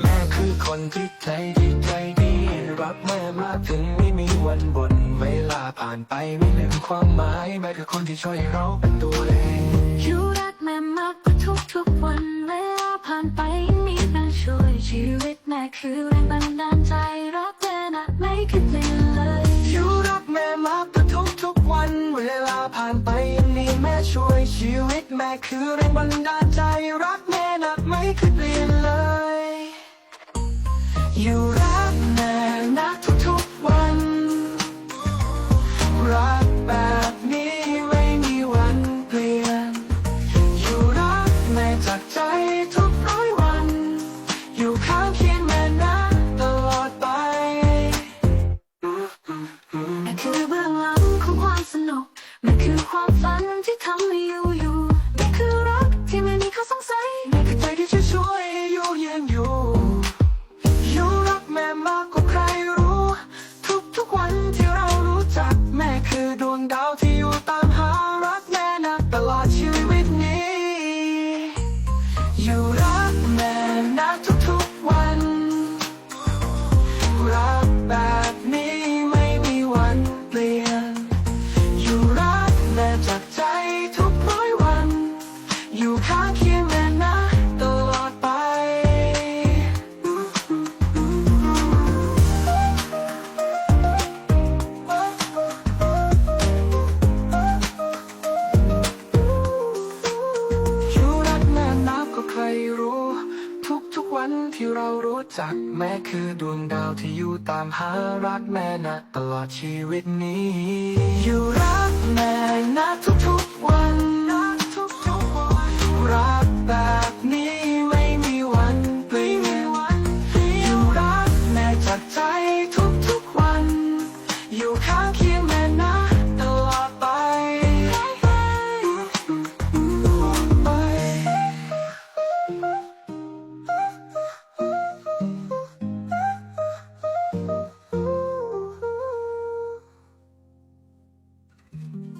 แม่คือคนที่ใจดีใจดี รักแม่มากถึงไม่มีวันบ่นเวลาผ่านไปไม่ลืมความหมาย แม่คือคนที่ช่วยเราเป็นตัวเองอยู่รักแม่มากกว่าทุกทุกๆวันเวลาผ่านไปยังมีแม่ช่วยชีวิตแม่คือแรงบันดาลใจรักแม่นะไม่คิดเปลี่ยนเลยอยู่รักแม่มากกว่าทุกทุกๆวัน เวลาผ่านไปยังมีแม่ช่วยชีวิตแม่คือแรงบันดาล อยู่รักแม่นะทุกทุกๆวัน รักแบบนี้ไม่มีวันเปลี่ยน อยู่รักแม่จากใจทุกร้อยวัน อยู่ข้างเคียงแม่นะตลอดไปมันคือเบื้องหลังของความสนุกมันคือความฝันที่ทำให้อยู่ อยู่รักแม่นะทุกๆวัน รักแบบนี้ไม่มีวันเปลี่ยน อยู่รักแม่จากใจทุกร้อยวัน อยู่ข้างเคียง ที่เรารู้จักแม่คือดวงดาวที่อยู่ตามหารักแม่นะตลอดชีวิตนี้ อยู่รักแม่นะทุก Mm-hmm.